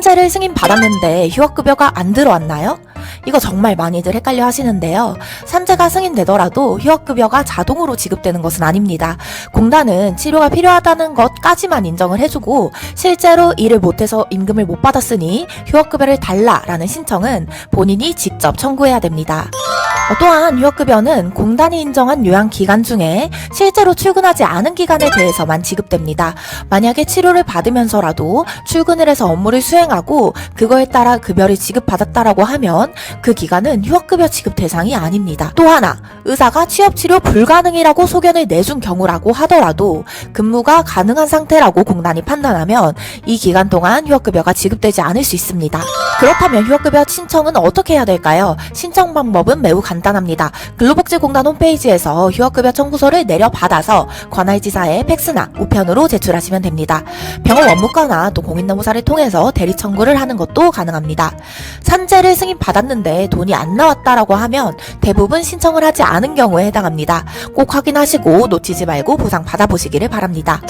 산재를 승인 받았는데 휴학급여가 안 들어왔나요? 이거 정말 많이들 헷갈려 하시는데요. 산재가 승인되더라도 휴학급여가 자동으로 지급되는 것은 아닙니다. 공단은 치료가 필요하다는 것까지만 인정을 해주고 실제로 일을 못해서 임금을 못 받았으니 휴학급여를 달라라는 신청은 본인이 직접 청구해야 됩니다. 어, 또한 휴학급여는 공단이 인정한 요양기간 중에 실제로 출근하지 않은 기간에 대해서만 지급됩니다. 만약에 치료를 받으면서라도 출근을 해서 업무를 수행하고 그거에 따라 급여를 지급받았다라고 하면 그 기간은 휴학급여 지급 대상이 아닙니다. 또 하나, 의사가 취업치료 불가능이라고 소견을 내준 경우라고 하더라도 근무가 가능한 상태라고 공단이 판단하면 이 기간 동안 휴학급여가 지급되지 않을 수 있습니다. 그렇다면 휴학급여 신청은 어떻게 해야 될까요? 신청 방법은 매우 간단합니다. 근로복지공단 홈페이지에서 휴학급여 청구서를 내려받아서 관할지사에 팩스나 우편으로 제출하시면 됩니다. 병원 원무과나 또 공인노무사를 통해서 대리 청구를 하는 것도 가능합니다. 산재를 승인받았는데 돈이 안 나왔다라고 하면 대부분 신청을 하지 않은 경우에 해당합니다. 꼭 확인하시고 놓치지 말고 보상 받아보시기를 바랍니다.